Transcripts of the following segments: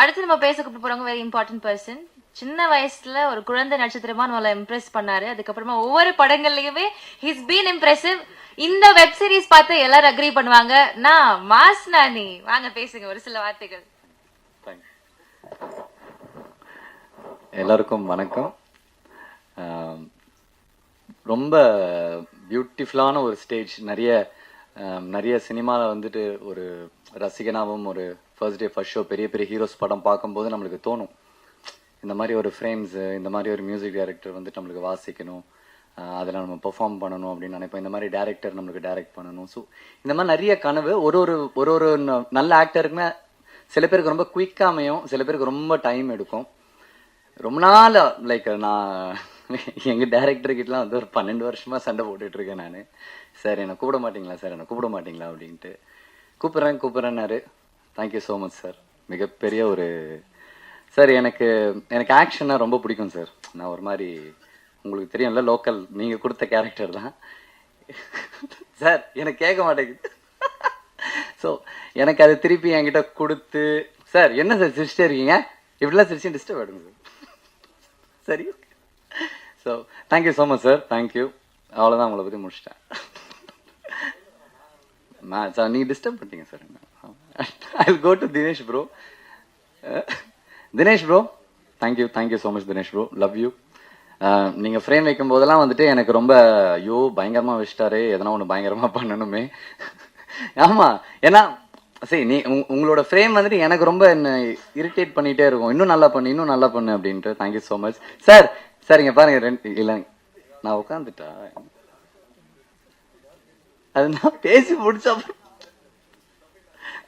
அடுத்து நம்ம பேச கூப்பிட்டு போறவங்க வெரி இம்பார்ட்டன்ட் பர்சன் சின்ன வயசுல ஒரு குழந்தை நட்சத்திரமா நம்மள இம்ப்ரெஸ் பண்ணாரு. அதுக்கப்புறமா ஒவ்வொரு படங்கள்லயுமே ஹிஸ் பீன் இம்ப்ரெசிவ் இந்த வெப் சீரிஸ் பார்த்து எல்லாரும் அக்ரி பண்ணுவாங்க. நான் மாஸ் நானி. வாங்க பேசுங்க ஒரு சில வார்த்தைகள். எல்லாருக்கும் வணக்கம். ரொம்ப பியூட்டிஃபுல்லான ஒரு ஸ்டேஜ் நிறைய நிறைய சினிமாவில் வந்துட்டு ஒரு ரசிகனாகவும் ஒரு ஃபர்ஸ்ட் டே ஃபர்ஸ்ட் ஷோ பெரிய பெரிய ஹீரோஸ் படம் பார்க்கும்போது நம்மளுக்கு தோணும். இந்த மாதிரி ஒரு ஃப்ரேம்ஸு இந்த மாதிரி ஒரு மியூசிக் டைரக்டர் வந்துட்டு நம்மளுக்கு வாசிக்கணும். அதில் நம்ம பெர்ஃபார்ம் பண்ணணும் அப்படின்னு நினைப்போம். இந்த மாதிரி டேரக்டர் நம்மளுக்கு டைரக்ட் பண்ணணும். ஸோ இந்த மாதிரி நிறைய கனவு. ஒரு ஒரு ஒரு ஒரு ந- நல்ல ஆக்டருக்குமே சில பேருக்கு ரொம்ப குயிக்காக அமையும். சில பேருக்கு ரொம்ப டைம் எடுக்கும். ரொம்ப நாள் லைக் நான் எங்கள் டேரக்டர்கிட்டலாம் வந்து ஒரு பன்னெண்டு வருஷமாக சண்டை போட்டுட்ருக்கேன் நான். சார் என்னை கூப்பிட மாட்டிங்களா? சார் என்னை கூப்பிட மாட்டிங்களா? அப்படின்ட்டு. கூப்பிட்றேன் கூப்பிட்றேன்னாரு. Thank you so much sir மிகப்பெரிய ஒரு சார் எனக்கு எனக்கு ஆக்ஷன்னா ரொம்ப பிடிக்கும் சார் நான் ஒரு மாதிரி உங்களுக்கு தெரியும்ல லோக்கல் நீங்கள் கொடுத்த கேரக்டர் தான். சார் எனக்கு கேட்க மாட்டேங்குது. ஸோ எனக்கு அதை திருப்பி என்கிட்ட கொடுத்து சார் என்ன சார் சிரிச்சிட்டே இருக்கீங்க? இப்படிலாம் சிரிச்சு டிஸ்டர்ப் ஆகிடுங்க சார் சரி so thank you so much sir thank you அவ்வளோதான் உங்களை பற்றி முடிச்சிட்டேன். நான் சார் நீங்கள் டிஸ்டர்ப் பண்ணிட்டீங்க sir I go to Dinesh bro Dinesh bro thank you thank you so much Dinesh bro love you நீங்கள் ஃப்ரேம் வைக்கும் போதெல்லாம் வந்துட்டு எனக்கு ரொம்ப ஐயோ பயங்கரமாக வச்சுட்டாரு. எதனா ஒன்று பயங்கரமாக பண்ணணுமே. ஆமாம் ஏன்னா சரி நீ உங்- உங்களோட ஃப்ரேம் வந்துட்டு எனக்கு ரொம்ப என்ன இரிட்டேட் பண்ணிகிட்டே இருக்கும். இன்னும் நல்லா பண்ணு இன்னும் நல்லா பண்ணு அப்படின்ட்டு. Thank you so much sir sir இங்கே பாருங்கள் ரெண்டு இல்லை நான் உட்காந்துட்டா அது நான் பேசி முடிச்ச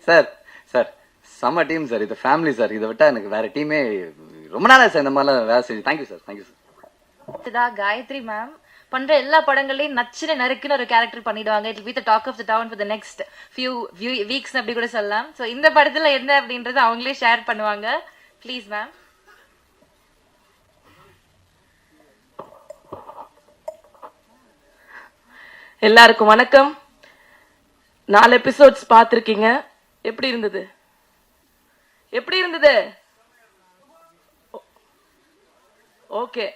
சார் சார் செம்ம டீம் சார். இது ஃபேமிலி சார். இதை விட்டால் எனக்கு வேற டீமே ரொம்ப நாளா சார் இந்த மாதிரிலாம் வேலை செஞ்சு தேங்க்யூ சார் தேங்க்யூ சார் இதுதான் காயத்ரி மேம் பண்ற எல்லா படங்களையும் நச்சுன்னு நறுக்குன்னு ஒரு கேரக்டர் பண்ணிடுவாங்க. It with talk of the town for the next few weeks அப்படி கூட சொல்லலாம். ஸோ இந்த படத்துல என்ன அப்படின்றத அவங்களே ஷேர் பண்ணுவாங்க. ப்ளீஸ் மேம் எல்லாருக்கும் வணக்கம். நாலு எபிசோட்ஸ் பார்த்துருக்கீங்க. எப்படி இருந்தது? எப்படி இருந்தது? ஓகே.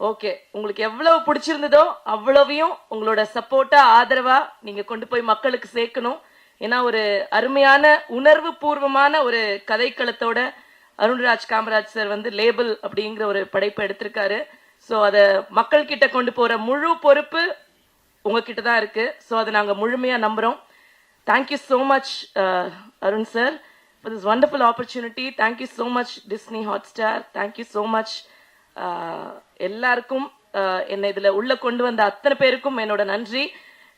ஓகே. உங்களுக்கு எவ்வளவு பிடிச்சிருந்ததோ அவ்வளவையும் உங்களோட சப்போர்ட்டா ஆதரவா நீங்க கொண்டு போய் மக்களுக்கு சேர்க்கணும். ஏன்னா ஒரு அருமையான உணர்வு பூர்வமான ஒரு கதைக்களத்தோட அருண்ராஜ் காமராஜ் சார் வந்து லேபிள் அப்படிங்கிற ஒரு படைப்பை எடுத்திருக்காரு. ஸோ அதை மக்கள் கிட்ட கொண்டு போற முழு பொறுப்பு உங்ககிட்ட தான் இருக்கு. ஸோ அதை நாங்கள் முழுமையாக நம்புகிறோம் thank you so much Arun sir for this wonderful opportunity thank you so much Disney Hotstar thank you so much எல்லாருக்கும் uh, என்னை இதில் உள்ளே கொண்டு வந்த அத்தனை பேருக்கும் என்னோட நன்றி.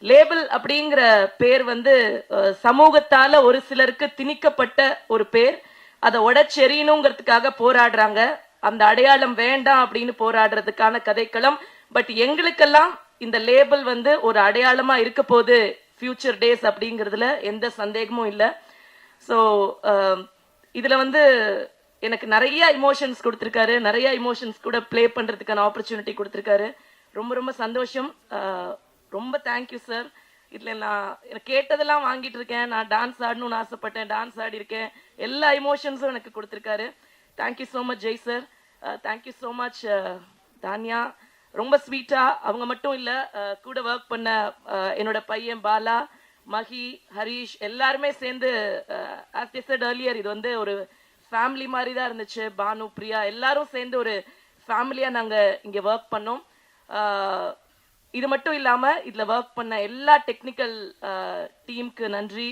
லேபிள் அப்படிங்கிற பேர் வந்து uh, சமூகத்தால் ஒரு சிலருக்கு திணிக்கப்பட்ட ஒரு பேர். அதை உடச்செறியணுங்கிறதுக்காக போராடுறாங்க. அந்த அடையாளம் வேண்டாம் அப்படின்னு போராடுறதுக்கான கதைக்களம். பட் எங்களுக்கெல்லாம் இந்த லேபிள் வந்து ஒரு அடையாளமா இருக்க போகுது ஃபியூச்சர் டேஸ் அப்படிங்கிறதுல எந்த சந்தேகமும் இல்லை. ஸோ um, இதில் வந்து எனக்கு நிறைய இமோஷன்ஸ் கொடுத்துருக்காரு. நிறைய இமோஷன்ஸ் கூட ப்ளே பண்ணுறதுக்கான ஆப்பர்ச்சுனிட்டி கொடுத்துருக்காரு. ரொம்ப ரொம்ப சந்தோஷம். Uh, ரொம்ப தேங்க்யூ சார் இதில் நான் எனக்கு கேட்டதெல்லாம் வாங்கிட்டு இருக்கேன். நான் டான்ஸ் ஆடணும்னு ஆசைப்பட்டேன். டான்ஸ் ஆடிருக்கேன் எல்லா இமோஷன்ஸும் எனக்கு கொடுத்துருக்காரு. Thank you so much Jai sir thank you so much Tanya. ரொம்ப ஸ்வீட்டா அவங்க மட்டும் இல்ல கூட ஒர்க் பண்ண என்னோட பையன் பாலா மஹி ஹரிஷ் எல்லாருமே சேர்ந்து ஆஸ் said earlier இது வந்து ஒரு ஃபேமிலி மாதிரி தான் இருந்துச்சு. பானு பிரியா எல்லாரும் சேர்ந்து ஒரு ஃபேமிலியா நாங்க இங்க ஒர்க் பண்ணோம். இது மட்டும் இல்லாம இதுல ஒர்க் பண்ண எல்லா டெக்னிக்கல் டீமுக்கு நன்றி.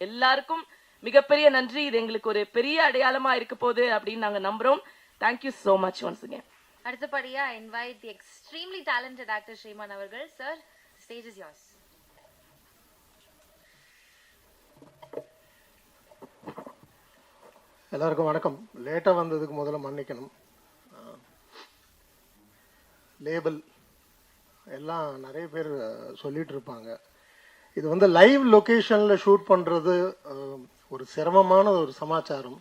எல்லாருக்கும் மிகப்பெரிய நன்றி. இது எங்களுக்கு ஒரு பெரிய அடையாளமா இருக்க போகுது அப்படின்னு நாங்க நம்புறோம். Thank you so much once again அடுத்தபடியா invite the extremely talented actor Sriman அவர்கள். Sir stage is yours. எல்லாருக்கும் வணக்கம். லேட்டாக வந்ததுக்கு முதல்ல மன்னிக்கணும். லேபிள் எல்லாம் நிறைய பேர் சொல்லிகிட்டு இருப்பாங்க. இது வந்து லைவ் லொக்கேஷனில் ஷூட் பண்ணுறது ஒரு சிரமமான ஒரு சமாச்சாரம்.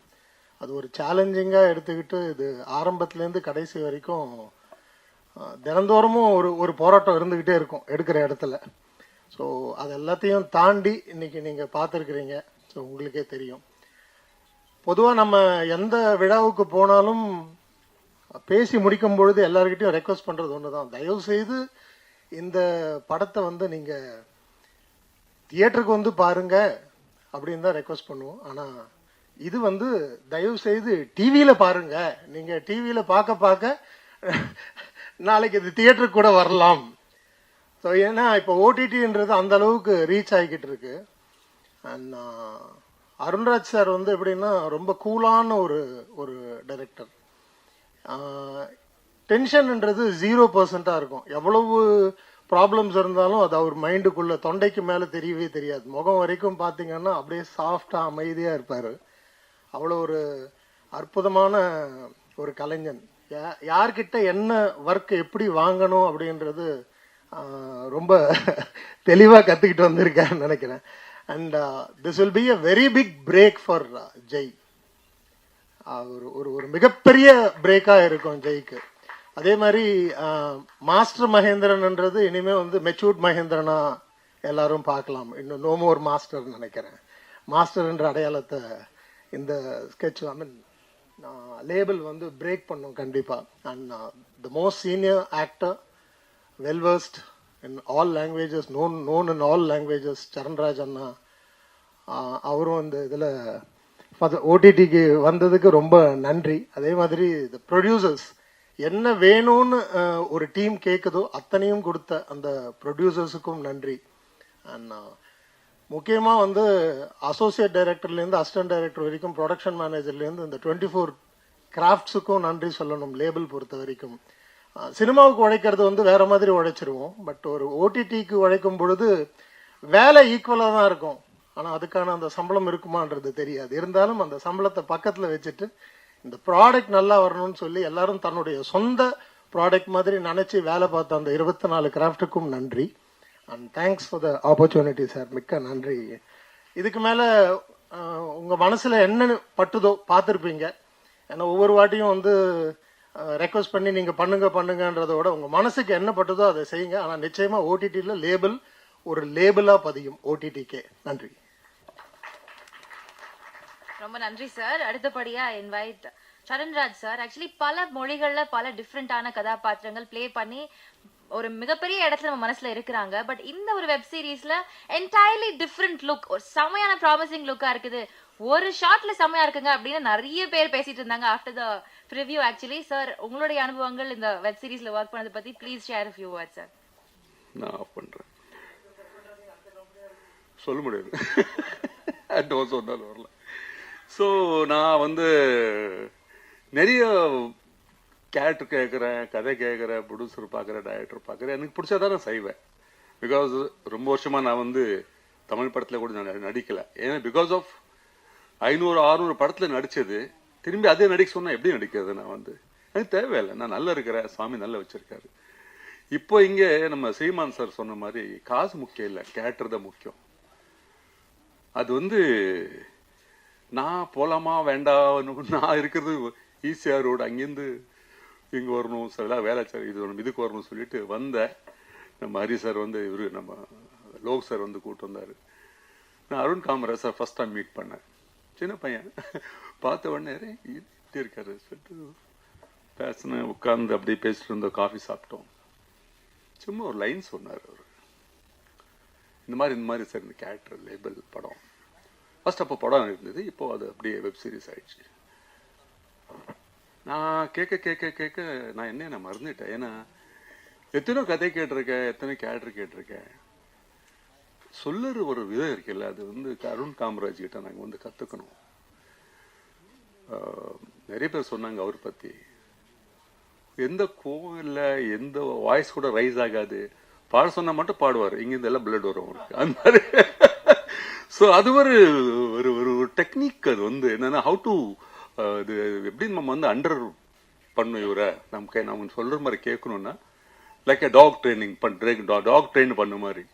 அது ஒரு சேலஞ்சிங்காக எடுத்துக்கிட்டு இது ஆரம்பத்துலேருந்து கடைசி வரைக்கும் தினந்தோறமும் ஒரு ஒரு போராட்டம் இருந்துக்கிட்டே இருக்கும் எடுக்கிற இடத்துல. ஸோ அது எல்லாத்தையும் தாண்டி இன்றைக்கி நீங்கள் பார்த்துருக்குறீங்க. ஸோ உங்களுக்கே தெரியும். பொதுவாக நம்ம எந்த விழாவுக்கு போனாலும் பேசி முடிக்கும் பொழுது எல்லாருக்கிட்டையும் ரெக்வஸ்ட் பண்ணுறது ஒன்று தான் தயவுசெய்து இந்த படத்தை வந்து நீங்கள் தியேட்டருக்கு வந்து பாருங்கள் அப்படின்னு தான் ரெக்வஸ்ட் பண்ணுவோம். ஆனால் இது வந்து தயவு செய்து டிவியில் பாருங்க. நீங்கள் டிவியில் பார்க்க பார்க்க நாளைக்கு இது தியேட்டருக்கு கூட வரலாம். ஸோ ஏன்னா இப்போ ஓடிடின்றது அந்த அளவுக்கு ரீச் ஆகிக்கிட்டு இருக்கு. அண்ட் uh, அருண்ராஜ் சார் வந்து எப்படின்னா ரொம்ப கூலான ஒரு ஒரு டைரக்டர் டென்ஷன்ன்றது ஜீரோ பர்சண்ட்டாக இருக்கும். எவ்வளவு ப்ராப்ளம்ஸ் இருந்தாலும் அது அவர் மைண்டுக்குள்ளே தொண்டைக்கு மேலே தெரியவே தெரியாது. முகம் வரைக்கும் பார்த்தீங்கன்னா அப்படியே சாஃப்டாக அமைதியாக இருப்பார். அவ்வளோ ஒரு அற்புதமான ஒரு கலைஞன். யா- யார்கிட்ட என்ன ஒர்க் எப்படி வாங்கணும் அப்படின்றது ரொம்ப தெளிவாக கற்றுக்கிட்டு வந்திருக்காருன்னு நினைக்கிறேன். And this will be a very big break for Jai. ஒரு ஒரு ஒரு மிகப்பெரிய பிரேக்காக இருக்கும் ஜெய்க்கு. அதே மாதிரி மாஸ்டர் மகேந்திரன்ன்றது இனிமேல் வந்து மெச்சூர்ட் மகேந்திரனா எல்லாரும் பார்க்கலாம். இன்னும் நோ மோர் மாஸ்டர்னு நினைக்கிறேன். மாஸ்டர்ன்ற அடையாளத்தை இந்த ஸ்கெட்ச் ஐ மீன் லேபிள் வந்து பிரேக் பண்ணும் கண்டிப்பாக and the most senior actor well in all languages known known in all languages Charanraj அண்ணா அவரும் இந்த இதில் ஓடிடிக்கு வந்ததுக்கு ரொம்ப நன்றி. அதே மாதிரி இந்த ப்ரொடியூசர்ஸ் என்ன வேணும்னு uh, ஒரு டீம் கேட்குதோ அத்தனையும் கொடுத்த அந்த ப்ரொடியூசர்ஸுக்கும் நன்றி. அண்ட் முக்கியமாக வந்து அசோசியேட் டைரக்டர்லேருந்து அசிஸ்டன்ட் டைரக்டர் வரைக்கும் ப்ரொடக்ஷன் மேனேஜர்லேருந்து இந்த டுவெண்ட்டி ஃபோர் கிராஃப்ட்ஸுக்கும் நன்றி சொல்லணும் லேபிள் பொறுத்த வரைக்கும். சினிமாவுக்கு உழைக்கிறது வந்து வேற மாதிரி உழைச்சிருவோம். பட் ஒரு ஓடிடிக்கு உழைக்கும் பொழுது வேலை ஈக்குவலாக தான் இருக்கும். ஆனால் அதுக்கான அந்த சம்பளம் இருக்குமான்றது தெரியாது. இருந்தாலும் அந்த சம்பளத்தை பக்கத்தில் வச்சுட்டு இந்த ப்ராடக்ட் நல்லா வரணும்னு சொல்லி எல்லாரும் தன்னுடைய சொந்த ப்ராடக்ட் மாதிரி நினச்சி வேலை பார்த்த அந்த இருபத்தி நாலு கிராஃப்ட்டுக்கும் நன்றி. And thanks for the opportunity sir மிக்க நன்றி. இதுக்கு மேலே உங்கள் மனசில் என்ன பட்டுதோ பார்த்துருப்பீங்க. ஏன்னா ஒவ்வொரு வாட்டியும் வந்து ரெக்வஸ்ட் பண்ணி நீங்கள் பண்ணுங்க பண்ணுங்கன்றத விட உங்கள் மனசுக்கு என்ன பட்டுதோ அதை செய்யுங்க. ஆனால் நிச்சயமாக ஓடிடியில் லேபிள் ஒரு லேபிளாக பதியும். ஓடிடிக்கே நன்றி. ரொம்ப நன்றி சார் அடுத்தபடியா இன்வைட் சரண்ராஜ் சார் ஆக்சுவலி பல மொழிகள்ல பல டிஃப்ரெண்டான கதாபாத்திரங்கள் ப்ளே பண்ணி ஒரு மிகப்பெரிய இடத்துல நம்ம மனசுல இருக்கிறாங்க. பட் இந்த ஒரு வெப் சீரிஸ்ல என்டையர்லி டிஃப்ரெண்ட் லுக் ஒரு செமையான ப்ராமிசிங் லுக்கா இருக்குது. ஒரு ஷார்ட்ல செமையா இருக்குங்க அப்படின்னு நிறைய பேர் பேசிட்டு இருந்தாங்க after the preview actually sir உங்களுடைய அனுபவங்கள் இந்த வெப் சீரிஸ்ல ஒர்க் பண்ணதை பத்தி please share few what sir நான் பண்றேன். பண்ணுறேன் சொல்ல முடியாது. டோஸ் வந்தாலும் வரல. ஸோ நான் வந்து நிறைய கேரக்டர் கேட்குறேன் கதை கேட்குறேன் ப்ரொடியூசர் பார்க்குறேன் டைரக்டர் பார்க்குறேன் எனக்கு பிடிச்சா நான் செய்வேன். பிகாஸ் ரொம்ப வருஷமாக நான் வந்து தமிழ் படத்தில் கூட நான் நடிக்கலை. ஏன்னா பிகாஸ் ஆஃப் ஐநூறு அறுநூறு படத்தில் நடித்தது திரும்பி அதே நடிக்க சொன்னால் எப்படி நடிக்கிறது நான் வந்து? எனக்கு தேவையில்லை. நான் நல்லா இருக்கிறேன் சாமி நல்லா வச்சிருக்காரு. இப்போ இங்கே நம்ம சீமான் சார் சொன்ன மாதிரி காசு முக்கியம் இல்லை கேரக்டர் தான் முக்கியம். அது வந்து நான் போகலாமா வேண்டாம் நான் இருக்கிறது ஈசிஆர் ரோடு அங்கேருந்து இங்கே வரணும் சில வேலை சார் இது வரணும் இதுக்கு வரணும்னு சொல்லிட்டு வந்தேன் நம்ம ஹரி சார் வந்து இவரு நம்ம லோக் சார் வந்து கூப்பிட்டு வந்தார். நான் Arun Kamaraj sir first time meet பண்ணேன். சின்ன பையன். பார்த்த உடனே இப்படி இருக்காரு சொல்லிட்டு பேசினேன் உட்காந்து அப்படியே பேசிட்டு இருந்தோம் காஃபி சாப்பிட்டோம். சும்மா ஒரு லைன் சொன்னார் அவர். இந்த மாதிரி இந்த மாதிரி சார் இந்த கேரக்டர் லேபிள் படம். ஃபஸ்ட் அப்போ படம் இருந்தது இப்போது அது அப்படியே வெப் சீரிஸ் ஆயிடுச்சு. நான் கேட்க கேட்க கேட்க நான் என்ன நான் மறந்துட்டேன். ஏன்னா எத்தனையோ கதை கேட்டிருக்கேன் எத்தனை கேரக்டர் கேட்டிருக்கேன். சொல்லுற ஒரு விதம் இருக்குல்ல அது வந்து அருண் காமராஜ் கிட்ட நாங்கள் வந்து கற்றுக்கணும் நிறைய பேர் சொன்னாங்க அவர் பற்றி எந்த கோவில்ல எந்த வாய்ஸ் கூட ரைஸ் ஆகாது. பாட சொன்னால் மட்டும் பாடுவார். இங்கிருந்து எல்லாம் பிளட் வரும் அவருக்கு. அந்த மாதிரி. ஸோ அது ஒரு ஒரு ஒரு டெக்னிக் அது வந்து என்னன்னா ஹவு டு இது எப்படி நம்ம வந்து அண்டர் பண்ணும் இவரை. நமக்கு நம்ம சொல்கிற மாதிரி கேட்கணும்னா லைக் எ டாக் ட்ரைனிங் பண்ற டாக் ட்ரெயின் பண்ண மாதிரி.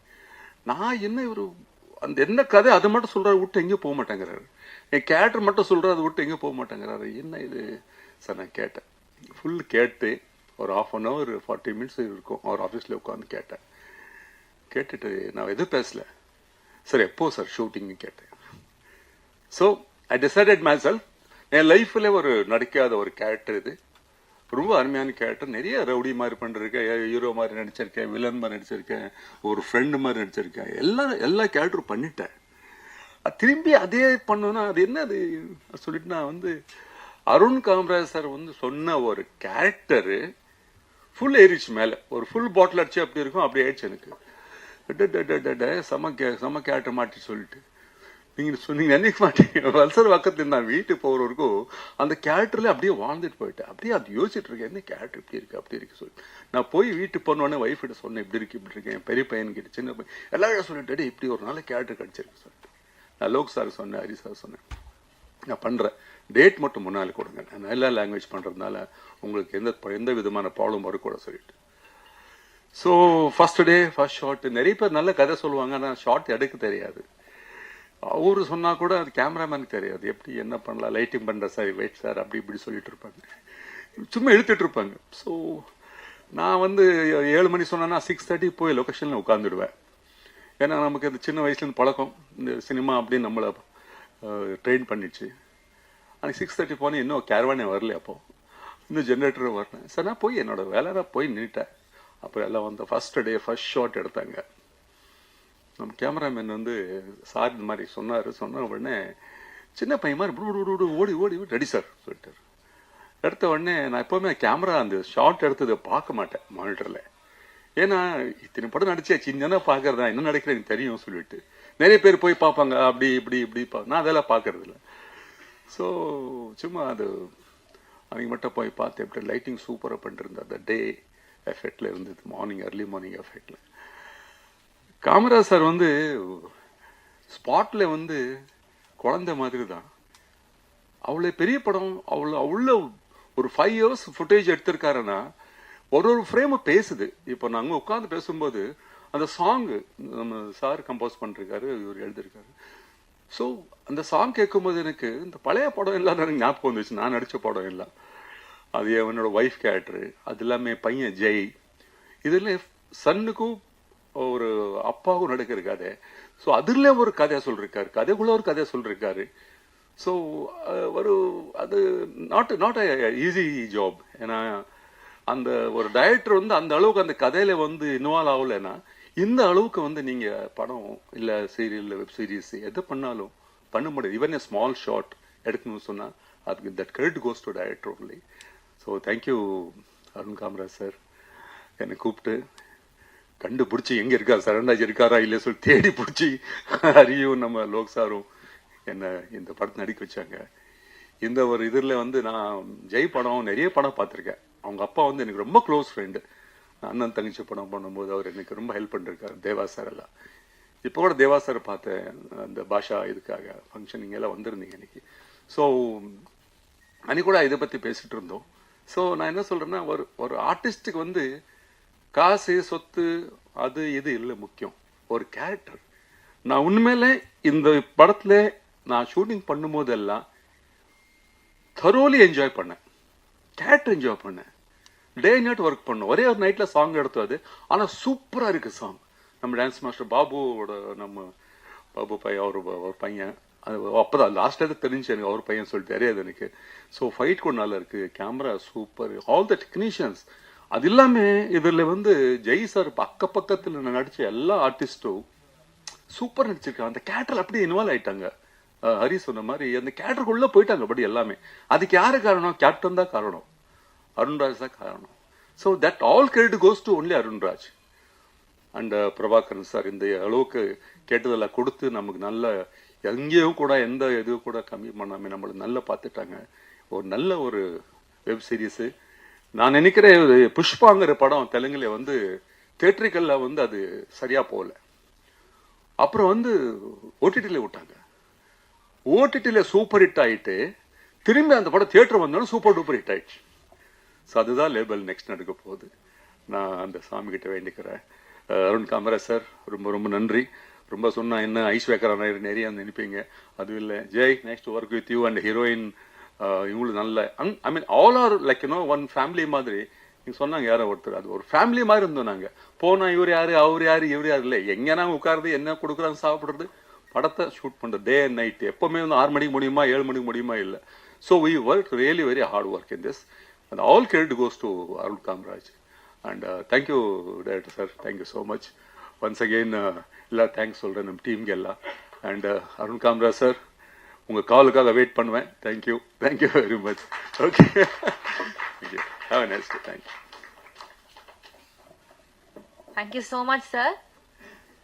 நான் என்ன இவர் அந்த என்ன கதை அதை மட்டும் சொல்றாரு விட்டு எங்கேயும் போக மாட்டேங்கிறாரு. என் கேரக்டர் மட்டும் சொல்றாரு அதை விட்டு எங்கேயும் போக மாட்டேங்கிறாரு. என்ன இது? சார் நான் கேட்டேன். ஃபுல் கேட்டு ஒரு half an hour forty minutes இருக்கும். அவர் ஆஃபீஸில் உட்காந்து கேட்டேன். கேட்டுட்டு நான் எதுவும் பேசல. சார் எப்போ சார் ஷூட்டிங்னு கேட்டேன். So I decided myself என் லைஃப்பில் ஒரு நடிக்காத ஒரு கேரக்டர் இது. ரொம்ப அருமையான கேரக்டர் நிறைய ரவுடி மாதிரி பண்ணிருக்கேன். ஹீரோ மாதிரி நடிச்சிருக்கேன். வில்லன் மாதிரி நடிச்சிருக்கேன். ஒரு ஃப்ரெண்டு மாதிரி நடிச்சிருக்கேன். எல்லா எல்லா கேரக்டரும் பண்ணிட்டேன். அது திரும்பி அதே பண்ணோன்னா அது என்ன அது? சொல்லிட்டு நான் வந்து அருண் காமராஜ் சார் வந்து சொன்ன ஒரு கேரக்டரு ஃபுல் ஏறிச்சு மேலே. ஒரு ஃபுல் பாட்டில் அடிச்சு அப்படி இருக்கும். அப்படி ஆயிடுச்சு எனக்கு. டடடடடட, செம கே செம கேரக்டர் மாட்டி சொல்லிட்டு. நீங்கள் சொன்னீங்க நினைக்க மாட்டீங்க. வல்சர் பக்கத்தில் நான் வீட்டுக்கு போகிறவருக்கும் அந்த கேரக்டரில் அப்படியே வாழ்ந்துட்டு போயிட்டேன். அப்படியே அது யோசிச்சுட்டு இருக்கேன் என்ன கேரக்டர் இப்படி இருக்குது அப்படி இருக்கு சொல்லி. நான் போய் வீட்டுக்கு போனோடனே ஒய்ஃப் கிட்ட சொன்னேன் இப்படி இருக்கு இப்படி இருக்கேன் பெரிய பையன் கிட்ட சின்ன பையன். எல்லாரும் சொல்லிட்டு இப்படி ஒரு நாள் கேரக்டர் கிடச்சிருக்கு சொல்லிட்டு நான் லோக் சார் சொன்னேன் ஹரி சார் சொன்னேன். நான் பண்ணுறேன் டேட் மட்டும் முன்னால் கொடுங்க. நான் எல்லா லாங்குவேஜ் பண்ணுறதுனால உங்களுக்கு எந்த எந்த விதமான ப்ராப்ளம் வரக்கூட சொல்லிட்டு. So first day first shot நிறைய பேர் நல்ல கதை சொல்லுவாங்க ஆனால் ஷார்ட் எடுக்க தெரியாது. அவரு சொன்னால் கூட அது கேமராமேனுக்கு தெரியாது. எப்படி என்ன பண்ணலாம் லைட்டிங் பண்ணுற சார் வெயிட் சார் அப்படி இப்படி சொல்லிட்டு இருப்பாங்க. சும்மா இழுத்துட்டு இருப்பாங்க. ஸோ நான் வந்து ஏழு மணி சொன்னேன்னா சிக்ஸ் தேர்ட்டி போய் லொக்கேஷனில் உட்காந்துடுவேன் ஏன்னா நமக்கு இந்த சின்ன வயசுலேருந்து பழக்கம். இந்த சினிமா அப்படின்னு நம்மளை ட்ரெயின் பண்ணிடுச்சு. ஆனால் சிக்ஸ் தேர்ட்டி போனேன் இன்னும் கேரவானே வரல அப்போது இன்னும் ஜென்ரேட்டரும் வரல. சார் நான் போய் என்னோடய வேலை நான் போய் நின்றுட்டேன் அப்புறம் எல்லாம் வந்து ஃபஸ்ட் டே ஃபஸ்ட் ஷாட் எடுத்தாங்க. நம்ம கேமராமேன் வந்து சார் இந்த மாதிரி சொன்னார். சொன்ன உடனே சின்ன பையன் மாதிரி புடு புடு ஓடி ஓடி ரெடி சார் சொல்லிட்டார். எடுத்த உடனே நான் எப்போவுமே கேமரா அந்த ஷார்ட் எடுத்ததை பார்க்க மாட்டேன் மானிட்டரில் ஏன்னா இத்தனை படம் நடிச்சாச்சு இந்த பார்க்கறதா என்ன நடக்குது எனக்கு தெரியும் சொல்லிட்டு. நிறைய பேர் போய் பார்ப்பாங்க அப்படி இப்படி இப்படி பா நான் அதெல்லாம் பார்க்கறது இல்லை. ஸோ சும்மா அது அன்றைக்கி மட்டும் போய் பார்த்து எப்படி லைட்டிங் சூப்பராக பண்ணிருந்தேன் அந்த டே எஃபெக்டில் இருந்தது மார்னிங் அர்லி மார்னிங் எஃபெக்டில் காமராஜ் சார் வந்து ஸ்பாட்டில் வந்து குழந்தை மாதிரி தான் அவ்வளோ பெரிய படம் அவ்வளோ அவ்வளோ ஒரு ஃபைவ் இயர்ஸ் ஃபுட்டேஜ் எடுத்திருக்காருன்னா ஒரு ஒரு ஃப்ரேமும் பேசுது. இப்போ நாங்கள் உட்காந்து பேசும்போது அந்த சாங்கு நம்ம சார் கம்போஸ் பண்ணிருக்காரு இவர் எழுதியிருக்காரு ஸோ அந்த சாங் கேட்கும்போது எனக்கு இந்த பழைய படம் எல்லாம் எனக்கு ஞாபகம் வந்துச்சு. நான் நடித்த படம் எல்லாம். அது என்னோட ஒய்ஃப் கேரக்டரு அது எல்லாமே பையன் ஜெய். இதில் சன்னுக்கும் ஒரு அப்பாவும் நடக்கிற கதை ஸோ அதில் ஒரு கதையை சொல்லிருக்காரு. கதைக்குள்ள ஒரு கதையை சொல்லிருக்காரு. ஸோ ஒரு அது நாட் நாட் ஈஸி ஜாப் ஏன்னா அந்த ஒரு டைரக்டர் வந்து அந்த அளவுக்கு அந்த கதையில வந்து இன்வால்வ் ஆகலைன்னா இந்த அளவுக்கு வந்து நீங்க படம் இல்லை சீரியல் வெப் சீரிஸ் எது பண்ணாலும் பண்ண முடியாது. ஈவன் ஏ ஸ்மால் ஷாட் எடுக்கணும்னு சொன்னால் அதுக்கு that credit goes to director only so thank you Arun Kamaraj sir என்னை கூப்பிட்டு கண்டுபிடிச்சி எங்க இருக்கார்? சரண்டாஜ் இருக்காரா? இல்லையா சொல்லி தேடி பிடிச்சி ஹரியும் நம்ம லோக் சாரும் என்ன இந்த படத்தை நடிக்க வச்சாங்க. இந்த ஒரு இதில் வந்து நான் ஜெய் படம் நிறைய படம் பார்த்துருக்கேன். அவங்க அப்பா வந்து எனக்கு ரொம்ப க்ளோஸ் ஃப்ரெண்டு அண்ணன் தங்கச்சி படம் பண்ணும்போது அவர் எனக்கு ரொம்ப ஹெல்ப் பண்ணிருக்காரு தேவா சார் எல்லாம். இப்போ கூட தேவா சார் பார்த்தேன் அந்த பாஷா இதுக்காக ஃபங்க்ஷன் எல்லாம் வந்திருந்தீங்க இன்னைக்கு ஸோ அன்னைக்கு கூட இதை பற்றி பேசிகிட்டு இருந்தோம். ஸோ நான் என்ன சொல்கிறேன்னா ஒரு ஒரு ஆர்டிஸ்ட்டுக்கு வந்து காசு சொத்து அது இது இல்லை முக்கியம். ஒரு கேரக்டர் நான் உண்மையிலே இந்த படத்துல நான் ஷூட்டிங் பண்ணும்போதெல்லாம் தரோலி என்ஜாய் பண்ணேன். கேரக்டர் என்ஜாய் பண்ணேன். டே நைட் ஒர்க் பண்ணோம். ஒரே ஒரு நைட்டில் சாங் எடுத்தோம் அது சூப்பராக சூப்பரா இருக்கு சாங் நம்ம டான்ஸ் மாஸ்டர் பாபுவோட நம்ம பாபு பையன் அவர் ஒரு பையன். அது அப்பதான் லாஸ்ட் தான் தெரிஞ்சு எனக்கு அவர் பையன் சொல்லிட்டு தெரியாது எனக்கு. ஸோ ஃபைட் கூட நல்லா இருக்கு. Camera super all the technicians அது இல்லாமல் இதில் வந்து ஜெய் சார் அக்க பக்கத்தில் நடித்த எல்லா ஆர்டிஸ்ட்டும் சூப்பர் நடிச்சிருக்காங்க. அந்த கேட்டர் அப்படியே இன்வால்வ் ஆயிட்டாங்க. ஹரி சொன்ன மாதிரி அந்த கேட்டருக்குள்ளே போயிட்டாங்க படி எல்லாமே. அதுக்கு யார் காரணம்? கேப்டன் தான் காரணம். அருண்ராஜ் தான் காரணம். So that all credit goes to only Arunraj and Prabhakaran sir இந்த அளவுக்கு கேட்டதெல்லாம் கொடுத்து நமக்கு நல்ல எங்கேயும் கூட எந்த இது கூட கம்மி பண்ணாமல் நம்மளை நல்லா பார்த்துட்டாங்க. ஒரு நல்ல ஒரு வெப் சீரிஸு நான் நினைக்கிறேன் புஷ்பாங்கிற படம் தெலுங்குல வந்து தேட்டரிக்கல்ல வந்து அது சரியா போகல. அப்புறம் வந்து ஓடிடியில் விட்டாங்க. ஓடிடியில் சூப்பர் ஹிட் ஆயிட்டு திரும்பி அந்த படம் தியேட்டர் வந்தாலும் சூப்பர் டூப்பர் ஹிட் ஆயிடுச்சு. ஸோ அதுதான் லேபல் நெக்ஸ்ட் நடக்க போகுது. நான் அந்த சாமி கிட்ட வேண்டிக்கிறேன் அருண் காமராஜ் சார் ரொம்ப ரொம்ப நன்றி. ரொம்ப சொன்னால் என்ன ஐஸ் வேக்கரான நிறைய நினைப்பீங்க. அதுவும் இல்லை. Jai next work with you and heroine இவங்களும் நல்ல I mean all are like you know one family மாதிரி. நீங்கள் சொன்னாங்க யாரோ ஒருத்தர். அது ஒரு ஃபேமிலி மாதிரி இருந்தோம் நாங்கள் போனால் இவர் யார் அவர் யாரு இவர் யார் இல்லை. எங்கே நாங்கள் உட்காருது என்ன கொடுக்குறாங்க சாப்பிட்றது. படத்தை ஷூட் பண்ணுறது டே அண்ட் நைட் எப்போவுமே வந்து ஆறு மணிக்கு முடியுமா ஏழு மணிக்கு முடியுமா இல்லை. So we work really very hard work in this and all credit goes to Arul Kamaraj and thank you thank sir thank you so much once again எல்லாம் தேங்க்ஸ் சொல்கிறேன் நம்ம டீம்க்கு எல்லாம். அண்ட் அருண் காமராஜ் சார் உங்கள் காலுக்காக வெயிட் பண்ணுவேன். Thank you thank you very much okay thank you have next thank you thank you so much sir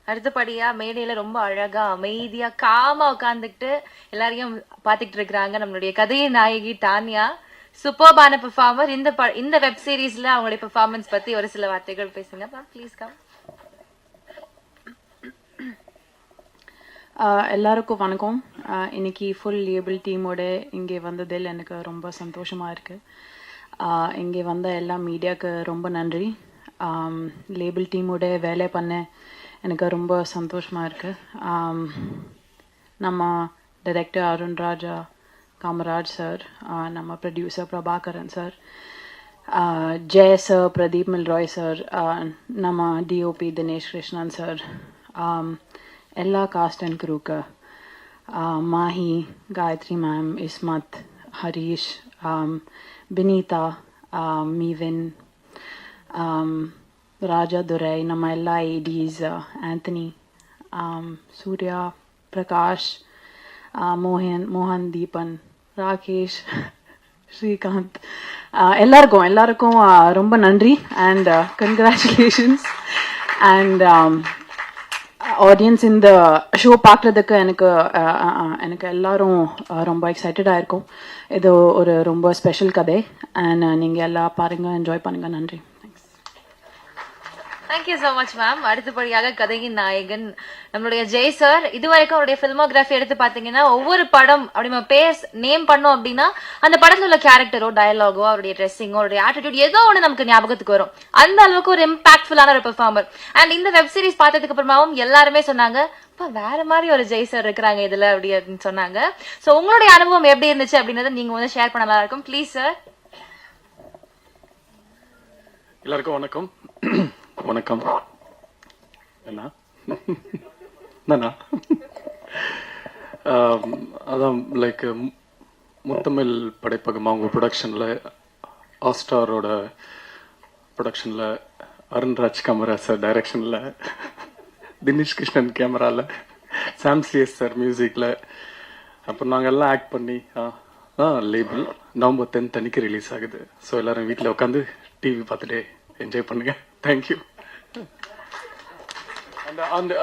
அடுத்தபடியா மேடையில ரொம்ப அழகா அமைதியா காமா உட்காந்துக்கிட்டு எல்லாரையும் பாத்துக்கிட்டு இருக்கிறாங்க நம்மளுடைய கதையின் நாயகி தானியா. சூப்பர்பான பெர்ஃபார்மர் இந்த இந்த வெப் சீரிஸ்ல அவங்களுடைய பெர்ஃபார்மன்ஸ் பத்தி ஒரு சில வார்த்தைகள் பேசுங்க. ப்ளீஸ் கம் எல்லாருக்கும் வணக்கம். இன்னைக்கு ஃபுல் லேபிள் டீமோட இங்கே வந்ததில் எனக்கு ரொம்ப சந்தோஷமாக இருக்குது இங்கே வந்த எல்லா மீடியாவுக்கு ரொம்ப நன்றி. லேபிள் டீமோட வேலை பண்ண எனக்கு ரொம்ப சந்தோஷமாக இருக்குது நம்ம டைரக்டர் அருண் ராஜா காமராஜ் சார் நம்ம producer Prabhakaran sir Jaya sir Pradeep Milroy sir நம்ம டிஓபி தினேஷ் கிருஷ்ணன் சார் எல்லா காஸ்ட் அண்ட் குரூக்கு மாஹி காயத்ரி மேம் இஸ்மத் ஹரீஷ் பினீதா மீவின் ராஜா துரை நம்ம எல்லா ஏடிஸ் ஆந்தனி சூர்யா பிரகாஷ் மோகன் மோகன் தீபன் ராகேஷ் ஸ்ரீகாந்த் எல்லாருக்கும் எல்லாருக்கும் uh, ரொம்ப நன்றி அண்ட் கங்க்ராச்சுலேஷன்ஸ் அண்ட் ஆடியன்ஸ் இந்த ஷோ பார்க்குறதுக்கு எனக்கு எனக்கு எல்லாரும் ரொம்ப எக்ஸைட்டடாக இருக்கும். இது ஒரு ரொம்ப ஸ்பெஷல் கதை. அண்ட் நீங்கள் எல்லாம் பாருங்கள் என்ஜாய் பண்ணுங்கள் நன்றி. தேங்க்யூ ஸோ மச் மேம் அடுத்தபடியாக கதையின் நாயகன் நம்மளுடைய ஜெய் சார். இதுவரைக்கும் அவருடைய ஃபில்மோகிராஃபி எடுத்து பார்த்தீங்கன்னா ஒவ்வொரு படம் அப்படி நம்ம பேஸ் நேம் பண்ணோம் அப்படின்னா அந்த படத்துல உள்ள கேரக்டரோ டயலாகோ அவருடைய ட்ரெஸ்ஸிங்கோ அவருடைய ஆட்டிடியூட் ஏதோ ஒன்று நமக்கு ஞாபகத்துக்கு வரும். அந்த அளவுக்கு ஒரு இம்பாக்ட்ஃபுல்லான ஒரு பெர்ஃபார்மர் அண்ட் இந்த வெப் சீரிஸ் பார்த்ததுக்கு அப்புறமாவும் எல்லாருமே சொன்னாங்க அப்பா வேற மாதிரி ஒரு ஜெய் சார் இருக்கிறாங்க இதுல அப்படி அப்படின்னு சொன்னாங்க. ஸோ உங்களுடைய அனுபவம் எப்படி இருந்துச்சு அப்படின்றத நீங்க வந்து ஷேர் பண்ண நல்லா இருக்கும் ப்ளீஸ் சார் எல்லாருக்கும் வணக்கம். வணக்கம். அண்ணா? என்னண்ணா அதான் லைக் முத்தமிழ் படைப்பகம் அவங்க ப்ரொடக்ஷனில் ஆஸ்டாரோட ப்ரொடக்ஷனில் அருண்ராஜ் கமரா சார் டைரக்ஷனில் தினேஷ் கிருஷ்ணன் கேமராவில் சாம்சிஎஸ் சார் மியூசிக்கில் அப்புறம் நாங்கள் எல்லாம் ஆக்ட் பண்ணி ஆ ஆ லேபிள் நவம்பர் டென்த் அன்னைக்கு ரிலீஸ் ஆகுது. ஸோ எல்லாரும் வீட்டில் உட்காந்து டிவி பார்த்துட்டே என்ஜாய் பண்ணுங்கள் தேங்க்யூ அந்த அந்த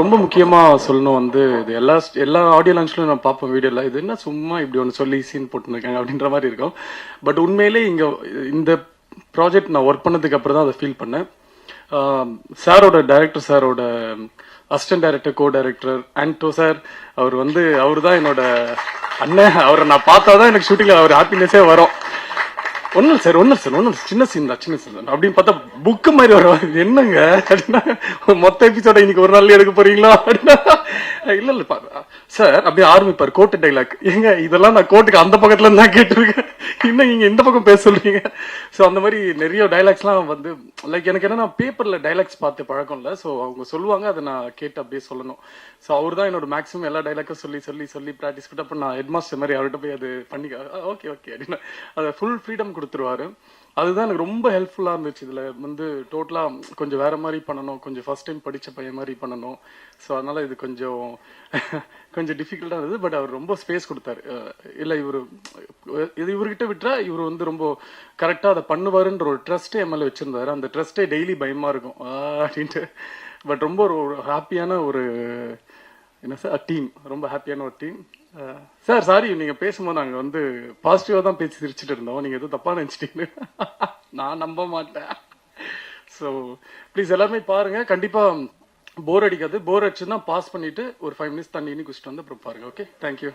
ரொம்ப முக்கியமாக சொல்லணும் வந்து இது எல்லா எல்லா ஆடியோ லான்ச்லையும் நான் பார்ப்பேன் வீடியோவில் இது என்ன சும்மா இப்படி ஒன்று சொல்லி சீன் போட்டுருக்காங்க அப்படின்ற மாதிரி இருக்கும். பட் உண்மையிலே இங்கே இந்த ப்ராஜெக்ட் நான் ஒர்க் பண்ணதுக்கு அப்புறம் தான் அதை ஃபீல் பண்ணேன். சாரோட டைரக்டர் சாரோட assistant director co director Anto sir அவர் வந்து அவர் தான் என்னோட அண்ணன். அவரை நான் பார்த்தா தான் எனக்கு ஷூட்டிங்கில் அவர் ஹாப்பினஸே வரும். ஒன்றும் சார் ஒன்றும் சார் ஒன்றும் சின்ன சீன் தான் சின்ன சீன் தான். அப்படின்னு பார்த்தா புக்கு மாதிரி வரும். என்னங்க? அப்படின்னா மொத்த எபிசோட இன்னைக்கு ஒரு நாள் எடுக்க போறீங்களா? அப்படின்னா இல்லை இல்லை பா- சார் அப்படியே ஆரம்பிப்பார் கோட்டு டைலாக் ஏங்க இதெல்லாம் நான் கோட்டுக்கு அந்த பக்கத்துல இருந்து தான் கேட்டிருக்கேன். இன்னும் நீங்க இந்த பக்கம் பேச சொல்றீங்க? ஸோ அந்த மாதிரி நிறைய டைலாக்ஸ்லாம் வந்து லைக் எனக்கு என்னன்னா பேப்பர்ல டைலாக்ஸ் பார்த்து பழக்கம் இல்லை. ஸோ அவங்க சொல்லுவாங்க அதை நான் கேட்டு அப்படியே சொல்லணும். ஸோ அவர் தான் என்னோட மேக்ஸிமம் எல்லா டைலாக்கும் சொல்லி சொல்லி சொல்லி ப்ராக்டிஸ் பண்ணிட்டு அப்புறம் நான் ஹெட்மாஸ்டர் மாதிரி அவர்கிட்ட போய் அது பண்ணி ஓகே ஓகே அப்படின்னு. அதை ஃபுல் ஃப்ரீடம் கொடுத்துருவாரு. அதுதான் எனக்கு ரொம்ப ஹெல்ப்ஃபுல்லாக இருந்துச்சு. இதில் வந்து டோட்டலாக கொஞ்சம் வேற மாதிரி பண்ணணும். கொஞ்சம் ஃபர்ஸ்ட் டைம் படித்த பையன் மாதிரி பண்ணணும். ஸோ அதனால் இது கொஞ்சம் கொஞ்சம் டிஃபிகல்ட்டாக இருந்தது. பட் அவர் ரொம்ப ஸ்பேஸ் கொடுத்தாரு. இல்லை இவர் இது இவர்கிட்ட விட்டா இவர் வந்து ரொம்ப கரெக்டாக அதை பண்ணுவாருன்ற ஒரு ட்ரஸ்ட்டே எம்எல்ஏ வச்சிருந்தாரு. அந்த ட்ரஸ்ட்டே டெய்லி பயமாக இருக்கும். அப்படின்ட்டு. பட் ரொம்ப ஒரு ஹாப்பியான ஒரு என்ன சார் டீம் ரொம்ப ஹாப்பியான ஒரு டீம் சார் சாரி நீங்க பேசும்போது நாங்க வந்து பாசிட்டிவா தான் பேசி சிரிச்சுட்டு இருந்தோம். நீங்க எதுவும் தப்பா நினைச்சிட்டீங்க நான் நம்ப மாட்டேன். ஸோ ப்ளீஸ் எல்லாருமே பாருங்க. கண்டிப்பா போர் அடிக்காது. போர் அடிச்சுன்னா பாஸ் பண்ணிட்டு ஒரு ஃபைவ் மினிட்ஸ் தண்ணி குடிச்சிட்டு வந்து அப்புறம் பாருங்க ஓகே தேங்க்யூ